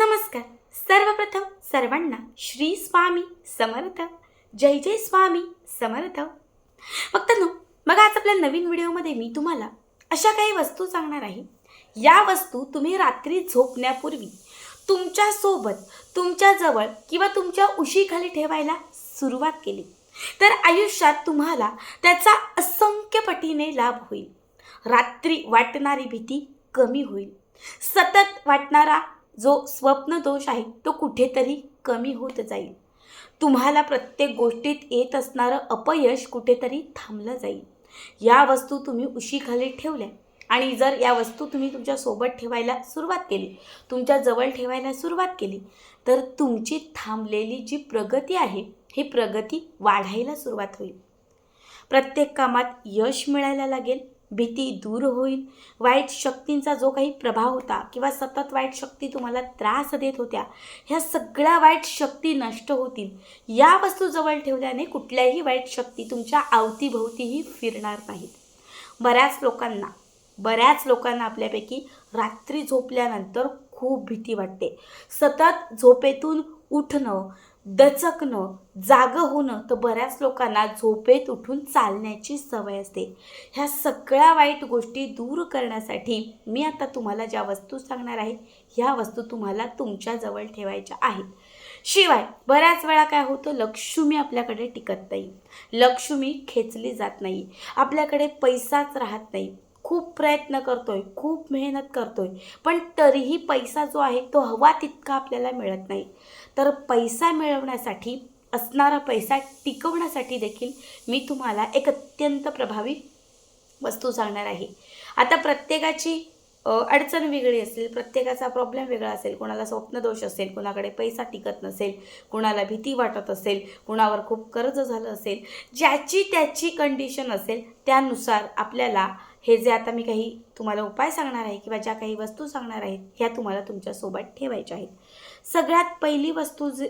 नमस्कार. सर्वप्रथम सर्वांना श्री स्वामी समर्थ. जय जय स्वामी समर्थ. फक्त नो मग आज आपल्या नवीन व्हिडिओमध्ये मी तुम्हाला अशा काही वस्तू सांगणार आहे. या वस्तू तुम्ही रात्री झोपण्यापूर्वी तुमच्यासोबत तुमच्याजवळ किंवा तुमच्या उशीखाली ठेवायला सुरुवात केली. तर आयुष्यात तुम्हाला त्याचा असंख्य पटीने लाभ होईल. रात्री वाटणारी भीती कमी होईल. सतत वाटणारा जो स्वप्न दोष आहे तो कुठेतरी कमी होत जाईल. तुम्हाला प्रत्येक गोष्टीत येत असणारं अपयश कुठेतरी थांबलं जाईल. या वस्तू तुम्ही उशीखाली ठेवल्या आणि जर या वस्तू तुम्ही तुमच्यासोबत ठेवायला सुरुवात केली तुमच्या जवळ ठेवायला सुरुवात केली तर तुमची थांबलेली जी प्रगती आहे ही प्रगती वाढायला सुरुवात होईल. प्रत्येक कामात यश मिळायला लागेल भीती दूर होईल. वाईट शक्तींचा जो काही प्रभाव होता किंवा सतत वाईट शक्ती तुम्हाला त्रास देत होत्या ह्या सगळ्या वाईट शक्ती नष्ट होतील. या वस्तू जवळ ठेवल्याने कुठल्याही वाईट शक्ती तुमच्या अवतीभोवतीही फिरणार नाहीत. बऱ्याच लोकांना बऱ्याच लोकांना आपल्यापैकी रात्री झोपल्यानंतर खूप भीती वाटते. सतत झोपेतून उठणं दचकणं जागं होणं तर बऱ्याच लोकांना झोपेत उठून चालण्याची सवय असते. ह्या सगळ्या वाईट गोष्टी दूर करण्यासाठी मी आता तुम्हाला ज्या वस्तू सांगणार आहे ह्या वस्तू तुम्हाला तुमच्याजवळ ठेवायच्या आहेत. शिवाय बऱ्याच वेळा काय होतं लक्ष्मी आपल्याकडे टिकत नाही. लक्ष्मी खेचली जात नाही. आपल्याकडे पैसाच राहत नाही. खूप प्रयत्न करतोय खूप मेहनत करतोय पण तरीही पैसा जो आहे तो हवा तितका आपल्याला मिळत नाही. तर पैसा मिळवण्यासाठी असणारा पैसा टिकवण्यासाठी देखील मी तुम्हाला एक अत्यंत प्रभावी वस्तू सांगणार आहे. आता प्रत्येकाची अडचण वेगळी असेल प्रत्येकाचा प्रॉब्लेम वेगळा असेल कोणाला स्वप्नदोष असेल कोणाकडे पैसा टिकत नसेल कोणाला भीती वाटत असेल कोणावर खूप कर्ज झालं असेल ज्याची त्याची कंडिशन असेल त्यानुसार आपल्याला हे जे आता मी काही तुम्हाला उपाय सांगणार आहे किंवा ज्या काही वस्तू सांगणार आहेत ह्या तुम्हाला तुमच्यासोबत ठेवायच्या आहेत. सगळ्यात पहिली वस्तू जे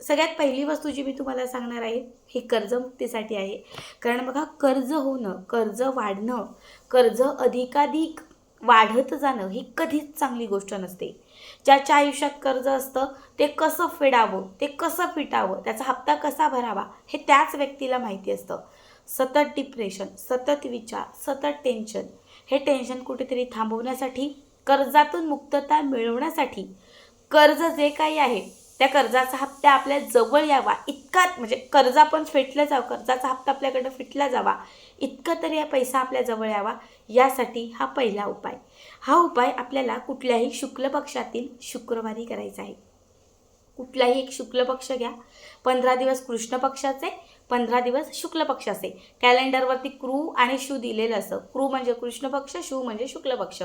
सगळ्यात पहिली वस्तू जी मी तुम्हाला सांगणार आहे ही कर्जमुक्तीसाठी आहे. कारण बघा कर्ज होणं कर्ज वाढणं कर्ज अधिकाधिक वाढत जाणं ही कधीच चांगली गोष्ट नसते. ज्याच्या आयुष्यात कर्ज असतं ते कसं फेडावं ते कसं फिटावं त्याचा हप्ता कसा भरावा हे त्याच व्यक्तीला माहिती असतं. सतत डिप्रेशन सतत विचार सतत टेन्शन हे टेन्शन कुठेतरी थांबवण्यासाठी कर्जातून मुक्तता मिळवण्यासाठी कर्ज जे काही आहे त्या कर्जाचा हप्ता आपल्या जवळ यावा. इतका म्हणजे कर्ज आपण फेटलं जावं कर्जाचा हप्ता आपल्याकडं फिटला जावा. इतकं तरी हा पैसा आपल्या जवळ यावा. यासाठी हा पहिला उपाय. हा उपाय आपल्याला कुठल्याही शुक्ल पक्षातील शुक्रवारी करायचा आहे. कुठलाही एक शुक्ल पक्ष घ्या. पंधरा दिवस कृष्ण पक्षाचे पंधरा दिवस शुक्ल पक्ष असे. कॅलेंडरवरती क्रू आणि शू दिलेलं असतं क्रू म्हणजे कृष्ण पक्ष शू म्हणजे शुक्ल पक्ष.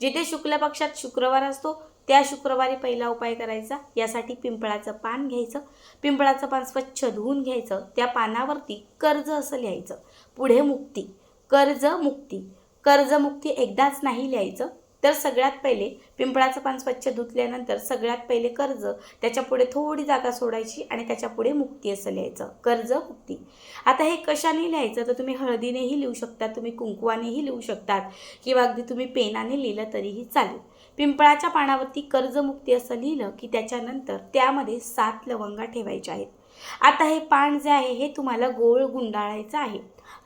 जिथे शुक्ल पक्षात शुक्रवार असतो त्या शुक्रवारी पहिला उपाय करायचा. यासाठी पिंपळाचं पान घ्यायचं. पिंपळाचं पान स्वच्छ धुवून घ्यायचं. त्या पानावरती कर्ज असं लिहायचं. पुढे मुक्ती. कर्ज मुक्ती कर्जमुक्ती एकदाच नाही लिहायचं. तर सगळ्यात पहिले पिंपळाचं पान स्वच्छ धुतल्यानंतर सगळ्यात पहिले कर्ज त्याच्यापुढे थोडी जागा सोडायची आणि त्याच्यापुढे मुक्ती असं लिहायचं. कर्ज मुक्ती. आता हे कशाने लिहायचं? तर तुम्ही हळदीनेही लिहू शकता तुम्ही कुंकवानेही लिहू शकतात किंवा अगदी तुम्ही पेनाने लिहिलं तरीही चालेल. पिंपळाच्या पानावरती कर्जमुक्ती असं लिहिलं की त्याच्यानंतर त्यामध्ये सात लवंगा ठेवायच्या आहेत. आता हे पान जे आहे हे तुम्हाला गोळ गुंडाळायचं आहे.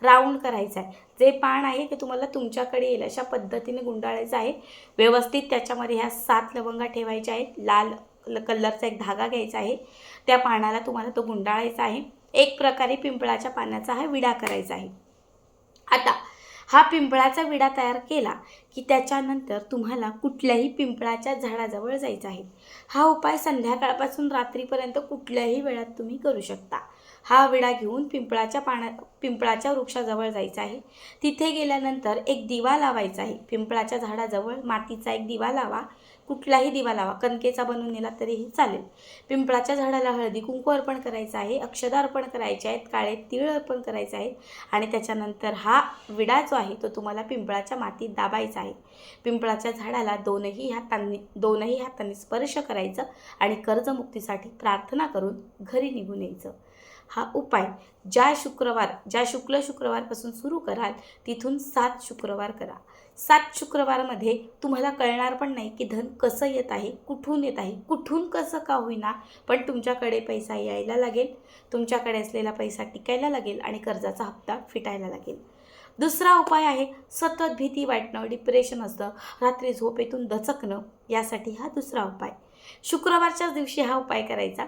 राऊंड करायचं आहे. जे पान आहे ते तुम्हाला तुमच्याकडे येईल. अशा पद्धतीने गुंडाळायचं आहे. व्यवस्थित त्याच्यामध्ये ह्या सात लवंगा ठेवायच्या आहेत. लाल कलरचा एक धागा घ्यायचा आहे. त्या पानाला तुम्हाला तो गुंडाळायचा आहे. एक प्रकारे पिंपळाच्या पानाचा हा विडा करायचा आहे. हा पिंपळाचा विडा तयार केला की त्याच्यानंतर तुम्हाला कुठल्याही पिंपळाच्या झाडाजवळ जायचं आहे. हा उपाय संध्याकाळपासून रात्रीपर्यंत कुठल्याही वेळात तुम्ही करू शकता. हा विडा घेऊन पिंपळाच्या पाना पिंपळाच्या वृक्षाजवळ जायचं आहे. तिथे गेल्यानंतर एक दिवा लावायचा आहे. पिंपळाच्या झाडाजवळ मातीचा एक दिवा लावा. कुठलाही दिवा लावा. कणकेचा बनवून नेला तरीही चालेल. पिंपळाच्या झाडाला हळदी कुंकू अर्पण करायचं आहे. अक्षदा अर्पण करायचे आहेत. काळे तीळ अर्पण करायचे आहेत आणि त्याच्यानंतर हा विडा जो आहे तो तुम्हाला पिंपळाच्या मातीत दाबायचा आहे. पिंपळाच्या झाडाला दोनही हातांनी दोनही हातांनी स्पर्श करायचं आणि कर्जमुक्तीसाठी प्रार्थना करून घरी निघून यायचं. हा उपाय ज्या शुक्रवार ज्या शुक्ल शुक्रवारपासून सुरू कराल तिथून सात शुक्रवार करा. सात शुक्रवारमध्ये तुम्हाला कळणार पण नाही की धन कसं येत आहे कुठून येत आहे कुठून कसं का होईना पण तुमच्याकडे पैसा यायला लागेल तुमच्याकडे असलेला पैसा टिकायला लागेल आणि कर्जाचा हप्ता फिटायला लागेल. दुसरा उपाय आहे सतत भीती वाटणं डिप्रेशन असतं रात्री झोपेतून दचकणं यासाठी हा दुसरा उपाय. शुक्रवारच्याच दिवशी हा उपाय करायचा.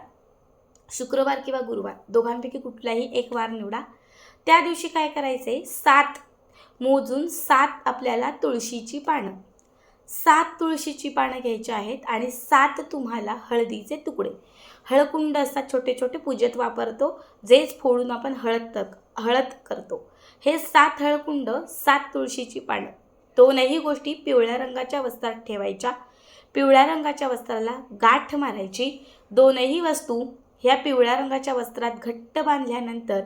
शुक्रवार किंवा गुरुवार दोघांपैकी कुठलाही एक वार निवडा. त्या दिवशी काय करायचं आहे सात मोजून सात आपल्याला तुळशीची पानं. सात तुळशीची पानं घ्यायची आहेत आणि सात तुम्हाला हळदीचे तुकडे. हळकुंड असतात छोटे छोटे पूजेत वापरतो जेच फोडून आपण हळद तक हळद करतो. हे सात हळकुंड सात तुळशीची पानं. दोनही गोष्टी पिवळ्या रंगाच्या वस्त्रात ठेवायच्या. पिवळ्या रंगाच्या वस्त्राला गाठ मारायची. दोनही वस्तू ह्या पिवळ्या रंगाच्या वस्त्रात घट्ट बांधल्यानंतर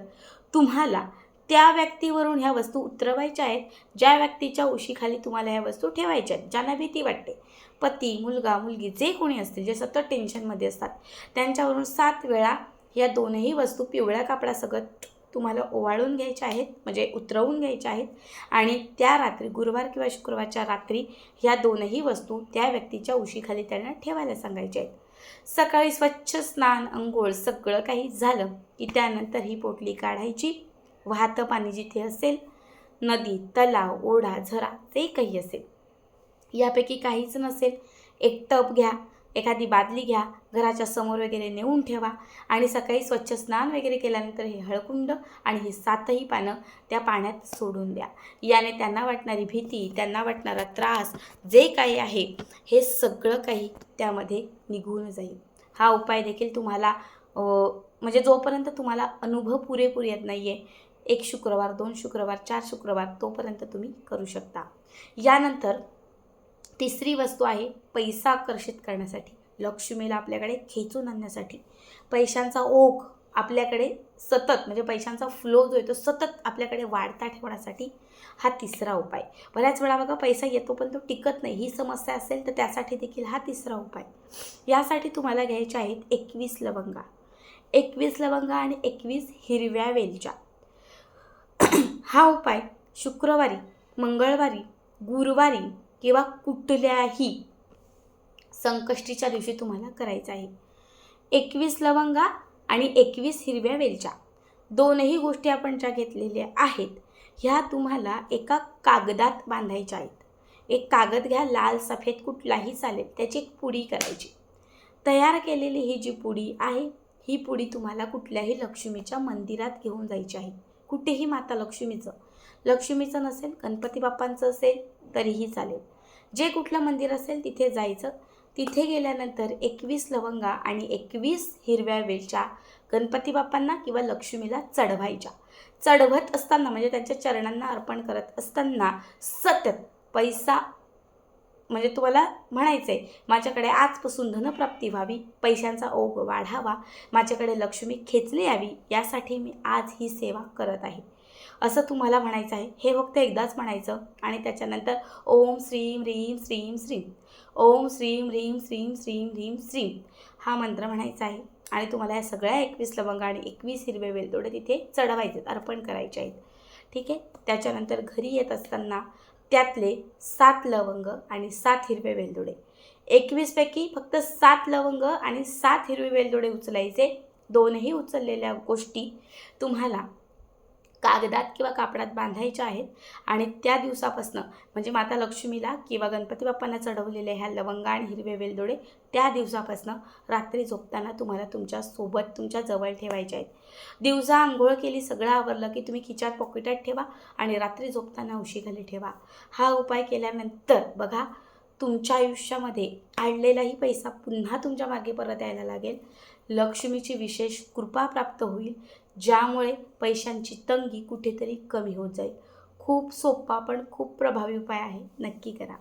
तुम्हाला त्या व्यक्तीवरून ह्या वस्तू उतरवायच्या आहेत ज्या व्यक्तीच्या उशीखाली तुम्हाला ह्या वस्तू ठेवायच्या आहेत ज्यांना भीती वाटते. पती मुलगा मुलगी जे कोणी असतील जे सतत टेन्शनमध्ये असतात त्यांच्यावरून सात वेळा या दोनही वस्तू पिवळ्या कापडासकत तुम्हाला ओवाळून घ्यायच्या आहेत म्हणजे उतरवून घ्यायच्या आहेत. आणि त्या रात्री गुरुवार किंवा शुक्रवारच्या रात्री ह्या दोनही वस्तू त्या व्यक्तीच्या उशीखाली त्यांना ठेवायला सांगायच्या आहेत. सकाळी स्वच्छ स्नान अंघोळ सगळं काही झालं की त्यानंतर ही पोटली काढायची. वाहतं पाणी जिथे असेल नदी तलाव ओढा झरा जे काही असेल. यापैकी काहीच नसेल. एक टप घ्या एखादी बादली घ्या घराच्या समोर वगैरे नेऊन ठेवा आणि सकाळी स्वच्छ स्नान वगैरे केल्यानंतर हे हळकुंड आणि हे सातही पानं त्या पाण्यात सोडून द्या. याने त्यांना वाटणारी भीती त्यांना वाटणारा त्रास जे काही आहे हे सगळं काही त्यामध्ये निघून जाईल. हा उपाय देखील तुम्हाला म्हणजे जोपर्यंत तुम्हाला अनुभव पुरेपूर येत नाही आहे एक शुक्रवार दोन शुक्रवार चार शुक्रवार तोपर्यंत तुम्ही करू शकता. यानंतर तिसरी वस्तू आहे पैसा आकर्षित करण्यासाठी. लक्ष्मीला आपल्याकडे खेचून आणण्यासाठी. पैशांचा ओघ आपल्याकडे सतत म्हणजे पैशांचा फ्लो जो आहे तो सतत आपल्याकडे वाढता ठेवण्यासाठी हा तिसरा उपाय. बऱ्याच वेळा बघा पैसा येतो पण तो टिकत नाही. ही समस्या असेल तर त्यासाठी देखील हा तिसरा उपाय. यासाठी तुम्हाला घ्यायचे आहेत एकवीस लवंगा. एकवीस लवंगा आणि एकवीस हिरव्या वेलच्या. हा उपाय शुक्रवारी मंगळवारी गुरुवारी किंवा कुठल्याही संकष्टीच्या दिवशी तुम्हाला करायचं आहे. एकवीस लवंगा आणि एकवीस हिरव्या वेलच्या. दोनही गोष्टी आपण ज्या घेतलेल्या आहेत ह्या तुम्हाला एका कागदात बांधायच्या आहेत. एक कागद घ्या लाल सफेद कुठलाही चालेल त्याची एक पुडी करायची. तयार केलेली ही जी पुडी आहे ही पुडी तुम्हाला कुठल्याही लक्ष्मीच्या मंदिरात घेऊन जायची आहे. कुठेही माता लक्ष्मीचं. लक्ष्मीचं नसेल गणपती बाप्पांचं असेल तरीही चालेल. जे कुठलं मंदिर असेल तिथे जायचं. तिथे गेल्यानंतर एकवीस लवंगा आणि एकवीस हिरव्या वेलच्या गणपती बाप्पांना किंवा लक्ष्मीला चढवायच्या. चढवत असताना म्हणजे त्यांच्या चरणांना अर्पण करत असताना सतत पैसा म्हणजे तुम्हाला म्हणायचं आहे माझ्याकडे आजपासून धनप्राप्ती व्हावी पैशांचा ओघ वाढावा माझ्याकडे लक्ष्मी खेचणे यावी यासाठी मी आज ही सेवा करत आहे. असं तुम्हाला म्हणायचं आहे. हे फक्त एकदाच म्हणायचं आणि त्याच्यानंतर ओम श्रीम रीम श्रीम श्रीम ओम श्रीम रीम श्रीम श्रीम रीम श्रीम हा मंत्र म्हणायचा आहे. आणि तुम्हाला या सगळ्या एकवीस लवंग आणि एकवीस हिरवे वेलदोडे तिथे चढवायचे आहेत, अर्पण करायचे आहेत. ठीक आहे? त्याच्यानंतर घरी येत असताना त्यातले सात लवंग आणि सात हिरवे वेलदोडे. एकवीसपैकी फक्त सात लवंग आणि सात हिरवे वेलदोडे उचलायचे. दोनही उचललेल्या गोष्टी तुम्हाला कागदात किंवा कापडात बांधायच्या आहेत आणि त्या दिवसापासनं म्हणजे माता लक्ष्मीला किंवा गणपती बाप्पांना चढवलेल्या ह्या लवंगा आणि हिरवे वेलदोडे त्या दिवसापासनं रात्री झोपताना तुम्हाला तुमच्यासोबत तुमच्या जवळ ठेवायच्या आहेत. दिवसा आंघोळ केली सगळं आवरलं की तुम्ही खिचात पॉकेटात ठेवा आणि रात्री झोपताना उशीखाली ठेवा. हा उपाय केल्यानंतर बघा तुमच्या आयुष्यामध्ये आणलेलाही पैसा पुन्हा तुमच्या मागे परत यायला लागेल. लक्ष्मीची विशेष कृपा प्राप्त होईल. ज्यामुळे पैशांची तंगी कुठेतरी कमी होत जाईल. खूप सोपा पण खूप प्रभावी उपाय आहे. नक्की करा.